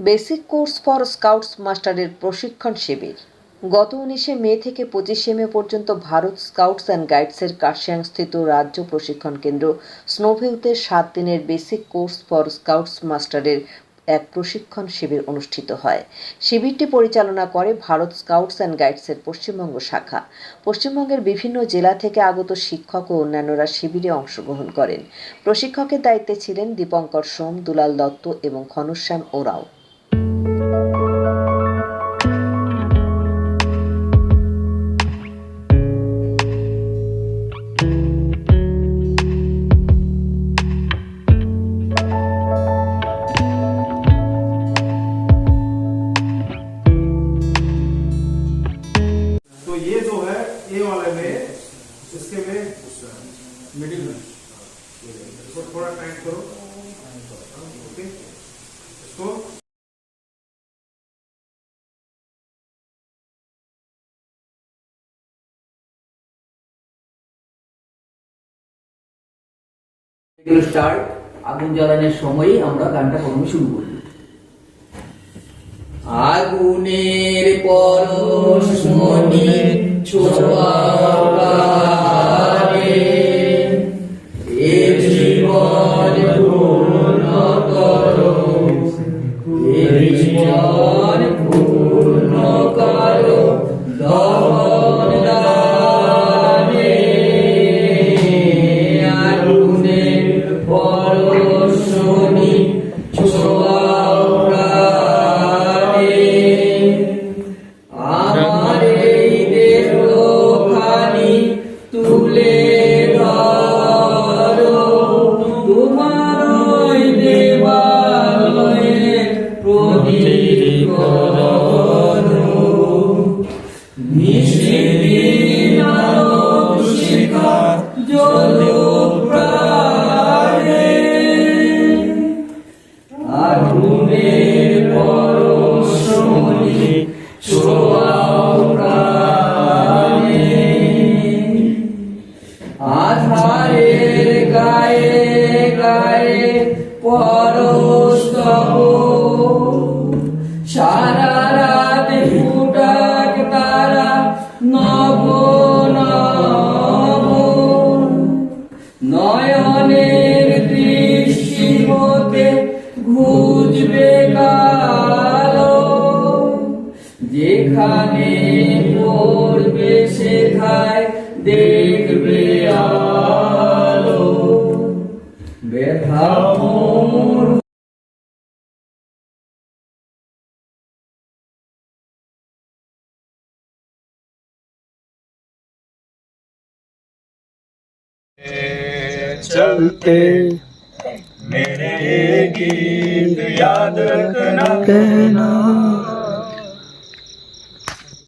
Basic course for scouts মাস্টারের প্রশিক্ষণ শিবির। গত উনিশে মে থেকে পঁচিশে মে পর্যন্ত ভারত স্কাউটস অ্যান্ড গাইডসের কার্শিয়াংস্থিত রাজ্য প্রশিক্ষণ কেন্দ্র স্নোভিউতে সাত দিনের বেসিক কোর্স ফর স্কাউটস মাস্টারের এক প্রশিক্ষণ শিবির অনুষ্ঠিত হয়। শিবিরটি পরিচালনা করে ভারত স্কাউটস অ্যান্ড গাইডসের পশ্চিমবঙ্গ শাখা। পশ্চিমবঙ্গের বিভিন্ন জেলা থেকে আগত শিক্ষক ও অন্যান্যরা শিবিরে অংশগ্রহণ করেন। প্রশিক্ষকের দায়িত্বে ছিলেন দীপঙ্কর সোম, দুলাল দত্ত এবং ঘনশ্যাম ওরাও। इसके में मिडिल में इसको थोड़ा टाइट करो ओके इसको এগুলো স্টার্ট আগুন জ্বালানোর সময়ই আমরা গানটা প্রথমে শুরু করি আগুনের পরশ মনি ছোঁয়ারে আধারের গায়ে গায়ে পরশ নয়নের দৃষ্টি মতে ঘুজবে কালো। যেখানে পড়বে সেখায় দেখবে আলো। चलते मेरे गीत याद रखना। कहना।